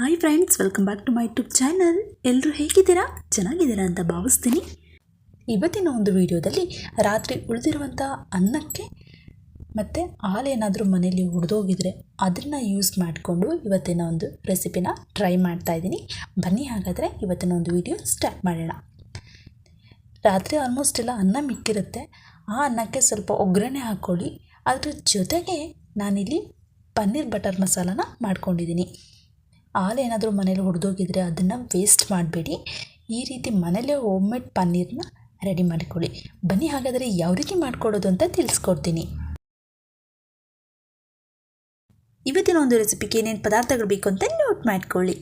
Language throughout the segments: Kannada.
Hi friends welcome back to my YouTube channel ಎಲ್ಲರೂ ಹೇಗಿದ್ದೀರಾ? ಚೆನ್ನಾಗಿದ್ದೀರಾ ಅಂತ ಭಾವಿಸ್ತೀನಿ. ಇವತ್ತಿನ ಒಂದು ವಿಡಿಯೋದಲ್ಲಿ ರಾತ್ರಿ ಉಳಿದಿರುವಂಥ ಅನ್ನಕ್ಕೆ ಮತ್ತು ಹಾಲೇನಾದರೂ ಮನೇಲಿ ಉಡ್ದೋಗಿದ್ರೆ ಅದನ್ನು ಯೂಸ್ ಮಾಡಿಕೊಂಡು ಇವತ್ತಿನ ಒಂದು ರೆಸಿಪಿನ ಟ್ರೈ ಮಾಡ್ತಾ ಇದ್ದೀನಿ. ಬನ್ನಿ ಹಾಗಾದರೆ ಇವತ್ತಿನ ಒಂದು ವಿಡಿಯೋ ಸ್ಟಾರ್ಟ್ ಮಾಡೋಣ. ರಾತ್ರಿ ಆಲ್ಮೋಸ್ಟ್ ಎಲ್ಲ ಅನ್ನ ಮಿಕ್ಕಿರುತ್ತೆ. ಆ ಅನ್ನಕ್ಕೆ ಸ್ವಲ್ಪ ಒಗ್ಗರಣೆ ಹಾಕ್ಕೊಳ್ಳಿ. ಅದ್ರ ಜೊತೆಗೆ ನಾನಿಲ್ಲಿ ಪನ್ನೀರ್ ಬಟರ್ ಮಸಾಲಾನ ಮಾಡ್ಕೊಂಡಿದ್ದೀನಿ. ಹಾಲು ಏನಾದರೂ ಮನೇಲಿ ಹೊಡೆದೋಗಿದ್ರೆ ಅದನ್ನು ವೇಸ್ಟ್ ಮಾಡಬೇಡಿ. ಈ ರೀತಿ ಮನೇಲೇ ಹೋಮ್ಮೇಡ್ ಪನ್ನೀರ್ನ ರೆಡಿ ಮಾಡಿಕೊಳ್ಳಿ. ಬನ್ನಿ ಹಾಗಾದರೆ ಯಾವ ರೀತಿ ಮಾಡಿಕೊಡೋದು ಅಂತ ತಿಳಿಸ್ಕೊಡ್ತೀನಿ. ಇವತ್ತಿನ ಒಂದು ರೆಸಿಪಿಗೆ ಏನೇನು ಪದಾರ್ಥಗಳು ಬೇಕು ಅಂತ ನೋಟ್ ಮಾಡ್ಕೊಳ್ಳಿ.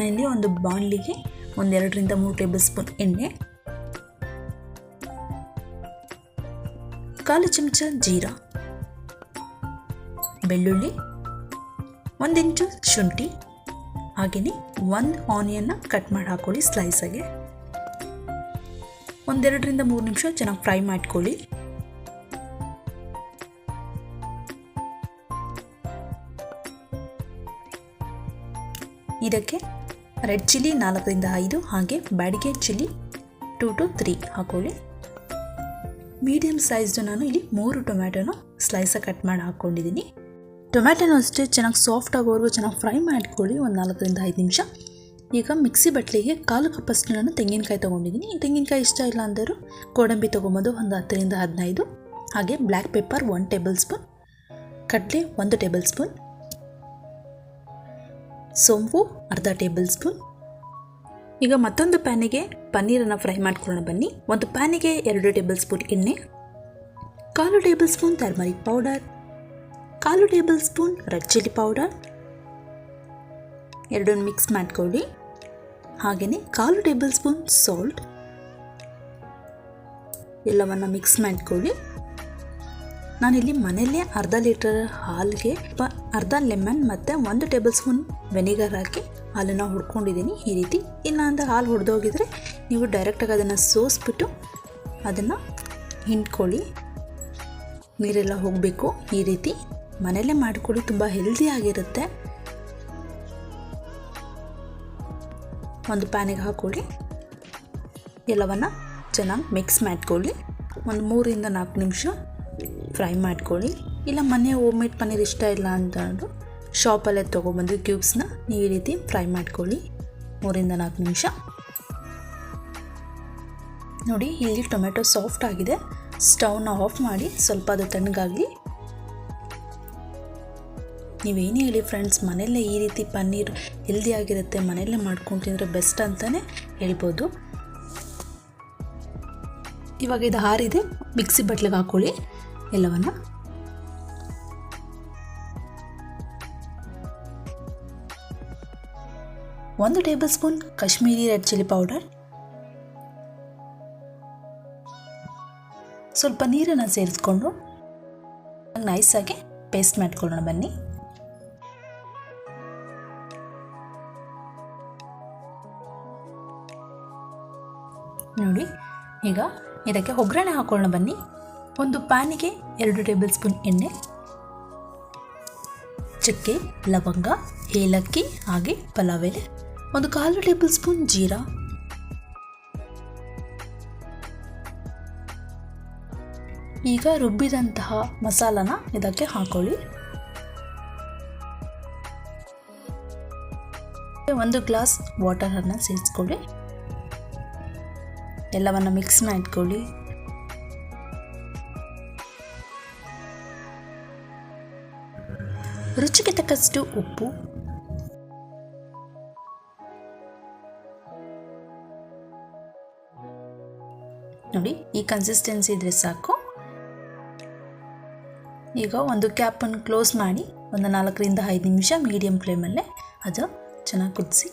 ನಾನಿಲ್ಲಿ ಒಂದು ಬಾಣಲಿಗೆ ಒಂದೆರಡರಿಂದ ಮೂರು ಟೇಬಲ್ ಸ್ಪೂನ್ ಎಣ್ಣೆ, ಕಾಲು ಚಮಚ ಜೀರಾ, ಬೆಳ್ಳುಳ್ಳಿ ಒಂದಿಂಚು ಶುಂಠಿ ಹಾಗೆಯೇ ಒಂದು ಆನಿಯನ್ನ ಕಟ್ ಮಾಡಿ ಹಾಕೊಳ್ಳಿ ಸ್ಲೈಸಾಗೆ ಒಂದೆರಡರಿಂದ ಮೂರು ನಿಮಿಷ ಚೆನ್ನಾಗಿ ಫ್ರೈ ಮಾಡ್ಕೊಳ್ಳಿ. ಇದಕ್ಕೆ ರೆಡ್ ಚಿಲ್ಲಿ ನಾಲ್ಕರಿಂದ ಐದು, ಹಾಗೆ Byadgi chilli two to three ಹಾಕ್ಕೊಳ್ಳಿ ಮೀಡಿಯಮ್ ಸೈಜ್ದು ನಾನು ಇಲ್ಲಿ ಮೂರು ಟೊಮ್ಯಾಟೊನ ಸ್ಲೈಸಾಗಿ ಕಟ್ ಮಾಡಿ ಹಾಕ್ಕೊಂಡಿದ್ದೀನಿ. ಟೊಮ್ಯಾಟೊನೂ ಅಷ್ಟೇ ಚೆನ್ನಾಗಿ ಸಾಫ್ಟ್ ಆಗೋವರೆಗೂ ಚೆನ್ನಾಗಿ ಫ್ರೈ ಮಾಡ್ಕೊಳ್ಳಿ, ಒಂದು ನಾಲ್ಕರಿಂದ ಐದು ನಿಮಿಷ. ಈಗ ಮಿಕ್ಸಿ ಬಟ್ಲಿಗೆ ಕಾಲು ಕಪ್ಪಷ್ಟು ನಾನು ತೆಂಗಿನಕಾಯಿ ತೊಗೊಂಡಿದ್ದೀನಿ. ತೆಂಗಿನಕಾಯಿ ಇಷ್ಟ ಇಲ್ಲ ಅಂದರೂ ಗೋಡಂಬಿ ತೊಗೊಂಬೋದು ಒಂದು ಹತ್ತರಿಂದ ಹದಿನೈದು. ಹಾಗೆ black pepper one tablespoon, ಕಡಲೆ ಒಂದು ಟೇಬಲ್ ಸ್ಪೂನ್ ಸೋಂಪು, ಅರ್ಧ ಟೇಬಲ್ ಸ್ಪೂನ್. ಈಗ ಮತ್ತೊಂದು ಪ್ಯಾನಿಗೆ ಪನ್ನೀರನ್ನು ಫ್ರೈ ಮಾಡ್ಕೊಳ್ಳೋಣ ಬನ್ನಿ. ಒಂದು ಪ್ಯಾನಿಗೆ ಎರಡು ಟೇಬಲ್ ಸ್ಪೂನ್ ಎಣ್ಣೆ, ಕಾಲು ಟೇಬಲ್ ಸ್ಪೂನ್ ಟರ್ಮರಿಕ್ ಪೌಡರ್, ಕಾಲು tablespoon red chilli powder. ಎರಡನ್ನು ಮಿಕ್ಸ್ ಮಾಡ್ಕೊಳ್ಳಿ. ಹಾಗೆಯೇ ಕಾಲು ಟೇಬಲ್ ಸ್ಪೂನ್ ಸಾಲ್ಟ್. ಎಲ್ಲವನ್ನು ಮಿಕ್ಸ್ ಮಾಡ್ಕೊಳ್ಳಿ. ನಾನಿಲ್ಲಿ ಮನೆಯಲ್ಲೇ ಅರ್ಧ ಲೀಟರ್ ಹಾಲಿಗೆ ಅರ್ಧ ಲೆಮನ್ ಮತ್ತು ಒಂದು ಟೇಬಲ್ ಸ್ಪೂನ್ ವೆನಿಗರ್ ಹಾಕಿ ಹಾಲನ್ನು ಹುಡ್ಕೊಂಡಿದ್ದೀನಿ ಈ ರೀತಿ. ಇಲ್ಲ ಅಂದರೆ ಹಾಲು ಹೊಡೆದೋಗಿದ್ರೆ ನೀವು ಡೈರೆಕ್ಟಾಗಿ ಅದನ್ನು ಸೋಸ್ಬಿಟ್ಟು ಅದನ್ನು ಹಿಂಡ್ಕೊಳ್ಳಿ. ನೀರೆಲ್ಲ ಹೋಗಬೇಕು ಈ ರೀತಿ. ಮನೆಯಲ್ಲೇ ಮಾಡಿಕೊಳ್ಳಿ, ತುಂಬ ಹೆಲ್ದಿಯಾಗಿರುತ್ತೆ ಒಂದು ಪ್ಯಾನಿಗೆ ಹಾಕ್ಕೊಳ್ಳಿ ಎಲ್ಲವನ್ನು ಚೆನ್ನಾಗಿ ಮಿಕ್ಸ್ ಮಾಡ್ಕೊಳ್ಳಿ. ಒಂದು ಮೂರಿಂದ ನಾಲ್ಕು ನಿಮಿಷ ಫ್ರೈ ಮಾಡ್ಕೊಳ್ಳಿ. ಇಲ್ಲ, ಮನೆ ಹೋಮ್ಮೇಡ್ ಪನ್ನೀರ್ ಇಷ್ಟ ಇಲ್ಲ ಅಂತಂದು ಶಾಪಲ್ಲೇ ತೊಗೊಬಂದು ಕ್ಯೂಬ್ಸ್ನ ನೀವು ಈ ರೀತಿ ಫ್ರೈ ಮಾಡ್ಕೊಳ್ಳಿ. ಮೂರಿಂದ ನಾಲ್ಕು ನಿಮಿಷ. ನೋಡಿ, ಇಲ್ಲಿ ಟೊಮೆಟೊ ಸಾಫ್ಟ್ ಆಗಿದೆ. ಸ್ಟವ್ನ ಆಫ್ ಮಾಡಿ ಸ್ವಲ್ಪ ಅದು ತಣ್ಣಗಾಗಲಿ. ನೀವೇನು ಹೇಳಿ ಫ್ರೆಂಡ್ಸ್ ಮನೆಯಲ್ಲೇ ಈ ರೀತಿ ಪನ್ನೀರ್ ಹೆಲ್ದಿ ಆಗಿರುತ್ತೆ, ಮನೆಯಲ್ಲೇ ಮಾಡ್ಕೊಂಡು ತಿಂದರೆ ಬೆಸ್ಟ್ ಅಂತಲೇ ಹೇಳ್ಬೋದು. ಇವಾಗ ಇದು ಹಾರಿದೆ, ಮಿಕ್ಸಿ ಬಟ್ಲಿಗೆ ಹಾಕ್ಕೊಳ್ಳಿ ಎಲ್ಲವನ್ನು? ಒಂದು tablespoon Kashmiri red chilli powder. ಸ್ವಲ್ಪ ನೀರನ್ನು ಸೇರಿಸ್ಕೊಂಡು ನೈಸಾಗಿ ಪೇಸ್ಟ್ ಮಾಡ್ಕೊಳ್ಳೋಣ ಬನ್ನಿ. ನೋಡಿ, ಈಗ ಇದಕ್ಕೆ ಒಗ್ಗರಣೆ ಹಾಕೊಳ್ಳೋಣ ಬನ್ನಿ. ಒಂದು ಪ್ಯಾನಿಗೆ ಎರಡು ಟೇಬಲ್ ಸ್ಪೂನ್ ಎಣ್ಣೆ, ಚಕ್ಕೆ, ಲವಂಗ, ಏಲಕ್ಕಿ ಹಾಗೆ ಪಲಾವ್ ಎಲೆ, ಒಂದು ಕಾಲು ಟೇಬಲ್ ಸ್ಪೂನ್ ಜೀರಾ. ಈಗ ರುಬ್ಬಿದಂತಹ ಮಸಾಲನ ಇದಕ್ಕೆ ಹಾಕೊಳ್ಳಿ. ಒಂದು ಗ್ಲಾಸ್ ವಾಟರನ್ನು ಸೇರಿಸ್ಕೊಳ್ಳಿ. ಎಲ್ಲವನ್ನು ಮಿಕ್ಸ್ ಮಾಡ್ಕೊಳ್ಳಿ. ರುಚಿಗೆ ತಕ್ಕಷ್ಟು ಉಪ್ಪು. ನೋಡಿ, ಈ ಕನ್ಸಿಸ್ಟೆನ್ಸಿ ಇದ್ರೆ ಸಾಕು. ಈಗ ಒಂದು ಕ್ಯಾಪನ್ನು ಕ್ಲೋಸ್ ಮಾಡಿ, ಒಂದು ನಾಲ್ಕರಿಂದ ಐದು ನಿಮಿಷ ಮೀಡಿಯಂ ಫ್ಲೇಮಲ್ಲೇ ಅದು ಚೆನ್ನಾಗಿ ಕುದಿಸಿ.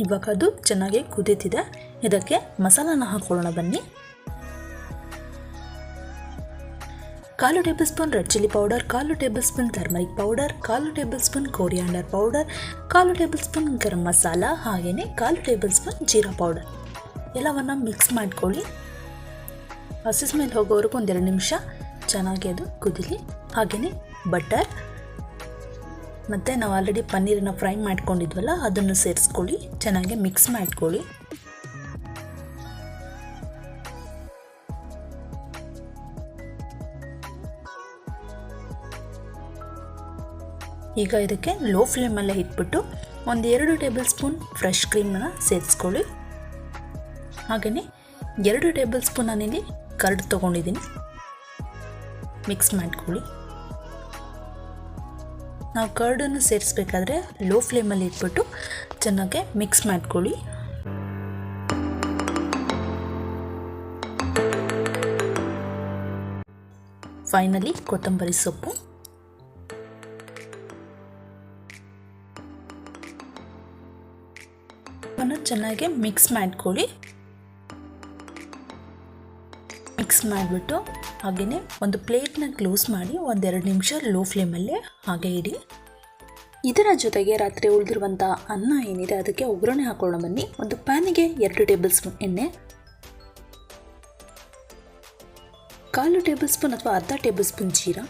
ಇವಾಗ ಅದು ಚೆನ್ನಾಗಿ ಕುದೀತಿದೆ. ಇದಕ್ಕೆ ಮಸಾಲಾನ ಹಾಕೊಳ್ಳೋಣ ಬನ್ನಿ. ಕಾಲು tablespoon red chilli powder, ಕಾಲು ಟೇಬಲ್ ಸ್ಪೂನ್ ಟರ್ಮರಿಕ್ ಪೌಡರ್, ಕಾಲು ಟೇಬಲ್ ಸ್ಪೂನ್ ಕೋರಿಯಾಂಡರ್ ಪೌಡರ್, ಕಾಲು ಟೇಬಲ್ ಸ್ಪೂನ್ ಗರಂ ಮಸಾಲ, ಹಾಗೆಯೇ ಕಾಲು ಟೇಬಲ್ ಸ್ಪೂನ್ ಜೀರಾ ಪೌಡರ್. ಎಲ್ಲವನ್ನು ಮಿಕ್ಸ್ ಮಾಡ್ಕೊಳ್ಳಿ. ಹಸಿಸ್ ಮೇಲೆ ಹೋಗೋವರೆಗೂ ಒಂದೆರಡು ನಿಮಿಷ. ಚೆನ್ನಾಗಿ ಅದು ಕುದಿಲಿ. ಹಾಗೆಯೇ ಬಟರ್. ಮತ್ತು ನಾವು ಆಲ್ರೆಡಿ ಪನ್ನೀರನ್ನ ಫ್ರೈ ಮಾಡ್ಕೊಂಡಿದ್ವಲ್ಲ, ಅದನ್ನು ಸೇರಿಸ್ಕೊಳ್ಳಿ. ಚೆನ್ನಾಗಿ ಮಿಕ್ಸ್ ಮಾಡ್ಕೊಳ್ಳಿ. ಈಗ ಇದಕ್ಕೆ ಲೋ ಫ್ಲೇಮಲ್ಲೇ ಇಟ್ಬಿಟ್ಟು ಒಂದು ಎರಡು ಟೇಬಲ್ ಸ್ಪೂನ್ ಫ್ರೆಶ್ ಕ್ರೀಮನ್ನು ಸೇರಿಸ್ಕೊಳ್ಳಿ. ಹಾಗೆಯೇ ಎರಡು ಟೇಬಲ್ ಸ್ಪೂನ್ ನಾನಿಲ್ಲಿ ಕರ್ಡ್ ತೊಗೊಂಡಿದ್ದೀನಿ. ಮಿಕ್ಸ್ ಮಾಡ್ಕೊಳ್ಳಿ. ನಾವು ಕರ್ಡನ್ನು ಸೇರಿಸ್ಬೇಕಾದ್ರೆ ಲೋ ಫ್ಲೇಮಲ್ಲಿ ಇಟ್ಬಿಟ್ಟು ಚೆನ್ನಾಗಿ ಮಿಕ್ಸ್ ಮಾಡ್ಕೊಳ್ಳಿ. ಫೈನಲಿ ಕೊತ್ತಂಬರಿ ಸೊಪ್ಪು. ಚೆನ್ನಾಗಿ ಮಿಕ್ಸ್ ಮಾಡ್ಕೊಳ್ಳಿ. ಮಿಕ್ಸ್ ಮಾಡಿಬಿಟ್ಟು ಹಾಗೆಯೇ ಒಂದು ಪ್ಲೇಟ್ನ ಕ್ಲೋಸ್ ಮಾಡಿ ಒಂದೆರಡು ನಿಮಿಷ ಲೋ ಫ್ಲೇಮಲ್ಲೇ ಹಾಗೆ ಇಡಿ. ಇದರ ಜೊತೆಗೆ ರಾತ್ರಿ ಉಳಿದಿರುವಂಥ ಅನ್ನ ಏನಿದೆ ಅದಕ್ಕೆ ಒಗ್ಗರಣೆ ಹಾಕೊಳ್ಳೋಣ ಬನ್ನಿ. ಒಂದು ಪ್ಯಾನಿಗೆ ಎರಡು ಟೇಬಲ್ ಸ್ಪೂನ್ ಎಣ್ಣೆ. ಕಾಲು ಟೇಬಲ್ ಸ್ಪೂನ್ ಅಥವಾ ಅರ್ಧ ಟೇಬಲ್ ಸ್ಪೂನ್ ಜೀರಾ.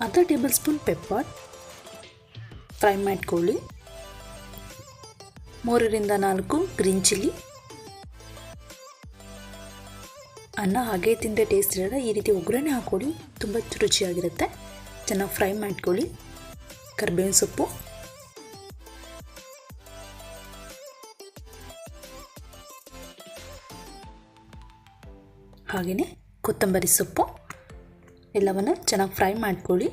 ಅರ್ಧ ಟೇಬಲ್ ಸ್ಪೂನ್ ಪೆಪ್ಪರ್ ಫ್ರೈ ಮಾಡ್ಕೊಳ್ಳಿ. ಮೂರರಿಂದ ನಾಲ್ಕು ಗ್ರೀನ್ ಚಿಲ್ಲಿ. ಅನ್ನ ಹಾಗೆ ತಿಂದರೆ ಟೇಸ್ಟ್ ಇರೋಲ್ಲ, ಈ ರೀತಿ ಒಗ್ಗರಣೆ ಹಾಕೊಳ್ಳಿ ತುಂಬ ರುಚಿಯಾಗಿರುತ್ತೆ. ಚೆನ್ನಾಗಿ ಫ್ರೈ ಮಾಡ್ಕೊಳ್ಳಿ. ಕರ್ಬೇವಿನ ಸೊಪ್ಪು. ಹಾಗೆಯೇ ಕೊತ್ತಂಬರಿ ಸೊಪ್ಪು. ಎಲ್ಲವನ್ನು ಚೆನ್ನಾಗಿ ಫ್ರೈ ಮಾಡ್ಕೊಳ್ಳಿ.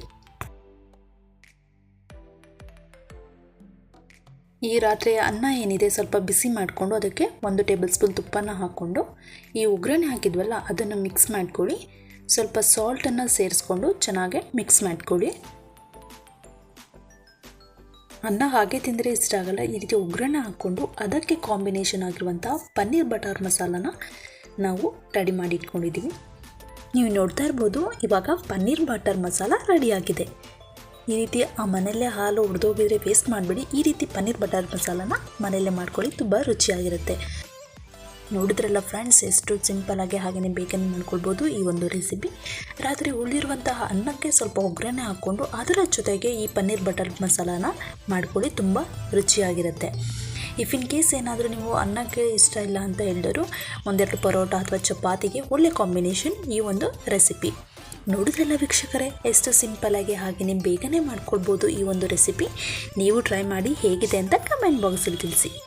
ಈ ರಾತ್ರಿಯ ಅನ್ನ ಏನಿದೆ ಸ್ವಲ್ಪ ಬಿಸಿ ಮಾಡಿಕೊಂಡು ಅದಕ್ಕೆ ಒಂದು ಟೇಬಲ್ ಸ್ಪೂನ್ ತುಪ್ಪನ ಹಾಕ್ಕೊಂಡು, ಈ ಒಗ್ಗರಣೆ ಹಾಕಿದ್ವಲ್ಲ ಅದನ್ನು ಮಿಕ್ಸ್ ಮಾಡ್ಕೊಳ್ಳಿ. ಸ್ವಲ್ಪ ಸಾಲ್ಟನ್ನು ಸೇರಿಸ್ಕೊಂಡು ಚೆನ್ನಾಗಿ ಮಿಕ್ಸ್ ಮಾಡ್ಕೊಳ್ಳಿ. ಅನ್ನ ಹಾಗೆ ತಿಂದರೆ ಇಷ್ಟ ಆಗಲ್ಲ. ಈ ರೀತಿ ಒಗ್ಗರಣೆ ಹಾಕ್ಕೊಂಡು ಅದಕ್ಕೆ ಕಾಂಬಿನೇಷನ್ ಆಗಿರುವಂಥ ಪನ್ನೀರ್ ಬಟರ್ ಮಸಾಲನ ನಾವು ರೆಡಿ ಮಾಡಿ ಇಟ್ಕೊಂಡಿದ್ದೀವಿ. ನೀವು ನೋಡ್ತಾ ಇರ್ಬೋದು ಇವಾಗ ಪನ್ನೀರ್ ಬಟರ್ ಮಸಾಲ ರೆಡಿಯಾಗಿದೆ ಈ ರೀತಿ ಆ ಮನೆಯಲ್ಲೇ ಹಾಲು ಉಡ್ದೋಗಿದ್ರೆ ವೇಸ್ಟ್ ಮಾಡಬೇಡಿ. ಈ ರೀತಿ ಪನ್ನೀರ್ ಬಟರ್ ಮಸಾಲನ ಮನೆಯಲ್ಲೇ ಮಾಡ್ಕೊಳ್ಳಿ. ತುಂಬ ರುಚಿಯಾಗಿರುತ್ತೆ. ನೋಡಿದ್ರಲ್ಲ ಫ್ರೆಂಡ್ಸ್ ಎಷ್ಟು ಸಿಂಪಲಾಗಿ ಹಾಗೆಯೇ ಬೇಗನೆ ಮಾಡ್ಕೊಳ್ಬೋದು ಈ ಒಂದು ರೆಸಿಪಿ ರಾತ್ರಿ ಉಳಿದಿರುವಂತಹ ಅನ್ನಕ್ಕೆ ಸ್ವಲ್ಪ ಒಗ್ಗರಣೆ ಹಾಕ್ಕೊಂಡು ಅದರ ಜೊತೆಗೆ ಈ ಪನ್ನೀರ್ ಬಟರ್ ಮಸಾಲಾನ ಮಾಡ್ಕೊಳ್ಳಿ. ತುಂಬ ರುಚಿಯಾಗಿರುತ್ತೆ. ಇಫ್ ಇನ್ ಕೇಸ್ ಏನಾದರೂ ನೀವು ಅನ್ನಕ್ಕೆ ಇಷ್ಟ ಇಲ್ಲ ಅಂತ ಹೇಳಿದ್ರು ಒಂದೆರಡು ಪರೋಟ ಅಥವಾ ಚಪಾತಿಗೆ ಒಳ್ಳೆ ಕಾಂಬಿನೇಷನ್ ಈ ಒಂದು ರೆಸಿಪಿ ನೋಡಿದ್ರಲ್ಲ ವೀಕ್ಷಕರೇ? ಎಷ್ಟು ಸಿಂಪಲ್ ಸಿಂಪಲಾಗಿ ಹಾಗೆಯೇ ಬೇಗನೆ ಮಾಡ್ಕೊಳ್ಬೋದು ಈ ಒಂದು ರೆಸಿಪಿ ನೀವು ಟ್ರೈ ಮಾಡಿ ಹೇಗಿದೆ ಅಂತ ಕಮೆಂಟ್ ಬಾಕ್ಸಲ್ಲಿ ತಿಳಿಸಿ.